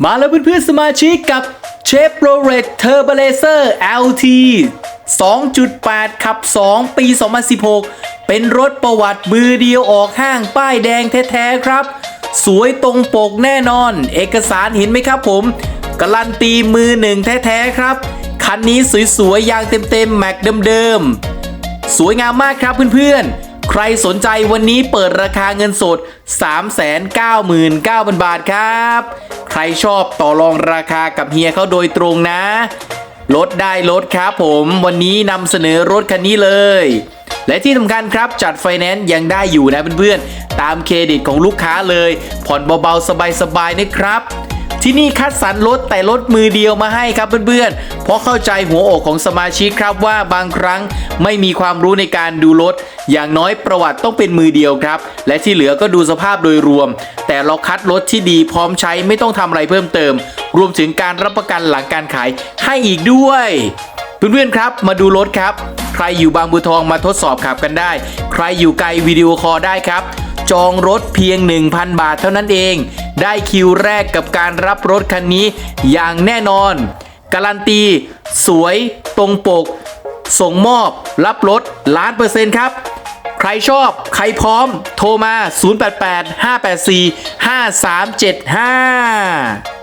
มาแล้วเพื่อนๆสมาชิกกับเชฟโรเลตเทอร์เบลเซอร์ LT 2.8 ขับ 2 ปี 2016 เป็นรถประวัติมือเดียวออกห้างป้ายแดงแท้ๆครับ สวยตรงปกแน่นอน เอกสารเห็นไหมครับผมการันตีมือหนึ่งแท้ๆครับ คันนี้สวยๆ ยางเต็มๆ แม็กเดิมๆ สวยงามมากครับเพื่อนๆ ใครสนใจวันนี้เปิดราคาเงินสด 399,000 บาทครับ ใครชอบต่อรองราคากับเฮียเขาโดยตรงนะ ลดได้ลดครับผมวันนี้นำเสนอรถคันนี้เลย และที่สำคัญครับจัดไฟแนนซ์ยังได้อยู่นะเพื่อนๆ ตามเครดิตของลูกค้าเลย ผ่อนเบาๆ สบายๆนะครับที่นี่คัดสรรรถแต่รถมือเดียวมาให้ครับเพื่อนๆ เพราะเข้าใจหัวอกของสมาชิกครับว่าบางครั้งไม่มีความรู้ในการดูรถ อย่างน้อยประวัติต้องเป็นมือเดียวครับ และที่เหลือก็ดูสภาพโดยรวม แต่เราคัดรถที่ดีพร้อมใช้ไม่ต้องทำอะไรเพิ่มเติม รวมถึงการรับประกันหลังการขายให้อีกด้วย เพื่อนๆครับ มาดูรถครับ ใครอยู่บางบัวทองมาทดสอบขับกันได้ ใครอยู่ไกลวิดีโอคอลได้ครับ จองรถเพียง 1,000 บาทเท่านั้นเอง ได้คิวแรกกับการรับรถคันนี้อย่างแน่นอน การันตี สวย ตรงปก ส่งมอบ รับรถล้านเปอร์เซ็นต์ครับ ใครชอบ ใครพร้อม โทรมา 088 584 5375